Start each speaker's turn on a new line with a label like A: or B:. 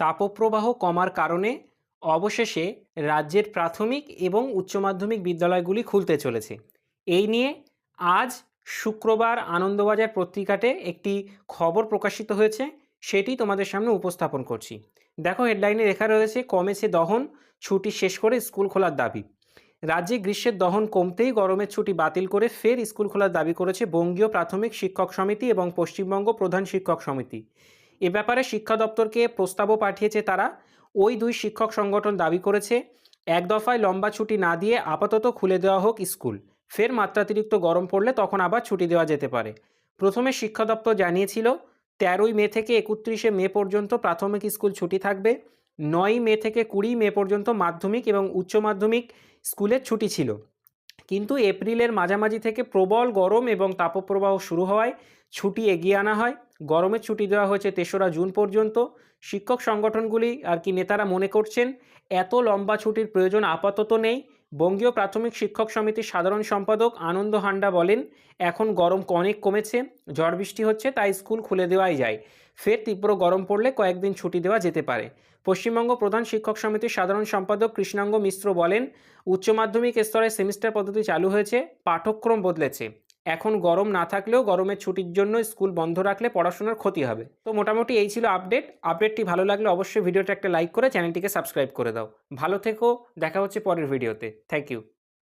A: তাপপ্রবাহ কমার কারণে অবশেষে রাজ্যের প্রাথমিক এবং উচ্চ মাধ্যমিক বিদ্যালয়গুলি খুলতে চলেছে। এই নিয়ে আজ শুক্রবার আনন্দবাজার পত্রিকাতে একটি খবর প্রকাশিত হয়েছে, সেটি তোমাদের সামনে উপস্থাপন করছি। দেখো হেডলাইনে লেখা রয়েছে, কমেছে দহন, ছুটি শেষ করে স্কুল খোলার দাবি। রাজ্যে গ্রীষ্মের দহন কমতেই গরমের ছুটি বাতিল করে ফের স্কুল খোলার দাবি করেছে বঙ্গীয় প্রাথমিক শিক্ষক সমিতি এবং পশ্চিমবঙ্গ প্রধান শিক্ষক সমিতি। এ ব্যাপারে শিক্ষা দপ্তরকে প্রস্তাবও পাঠিয়েছে তারা। ওই দুই শিক্ষক সংগঠন দাবি করেছে, এক দফায় লম্বা ছুটি না দিয়ে আপাতত খুলে দেওয়া হোক স্কুল। ফের মাত্রাতিরিক্ত গরম পড়লে তখন আবার ছুটি দেওয়া যেতে পারে। প্রথমে শিক্ষা দপ্তর জানিয়েছিল, তেরোই মে থেকে একত্রিশে মে পর্যন্ত প্রাথমিক স্কুল ছুটি থাকবে নয় মে থেকে কুড়ি মে পর্যন্ত মাধ্যমিক এবং উচ্চ মাধ্যমিক স্কুলের ছুটি ছিল। কিন্তু এপ্রিলের মাঝামাঝি থেকে প্রবল গরম এবং তাপপ্রবাহ শুরু হওয়ায় ছুটি এগিয়ে আনা হয়। গরমের ছুটি দেওয়া হয়েছে তেসরা জুন পর্যন্ত। শিক্ষক সংগঠনগুলি আর কি নেতারা মনে করছেন, এত লম্বা ছুটির প্রয়োজন আপাতত নেই। বঙ্গীয় প্রাথমিক শিক্ষক সমিতির সাধারণ সম্পাদক আনন্দ হান্ডা বলেন, এখন গরম অনেক কমেছে, ঝড় বৃষ্টি হচ্ছে, তাই স্কুল খুলে দেওয়াই যায়। ফের তীব্র গরম পড়লে কয়েকদিন ছুটি দেওয়া যেতে পারে। পশ্চিমবঙ্গ প্রধান শিক্ষক সমিতির সাধারণ সম্পাদক কৃষ্ণাঙ্গ মিশ্র বলেন, উচ্চ মাধ্যমিক স্তরে সেমিস্টার পদ্ধতি চালু হয়েছে, পাঠ্যক্রম বদলেছে। এখন গরম না থাকলেও গরমের ছুটির জন্য স্কুল বন্ধ রাখলে পড়াশোনার ক্ষতি হবে। তো মোটামুটি এই ছিল আপডেট আপডেটটি ভালো লাগলে অবশ্যই ভিডিওটা একটা লাইক করে চ্যানেলটিকে সাবস্ক্রাইব করে দাও। ভালো থেকো, দেখা হচ্ছে পরের ভিডিওতে থ্যাংক ইউ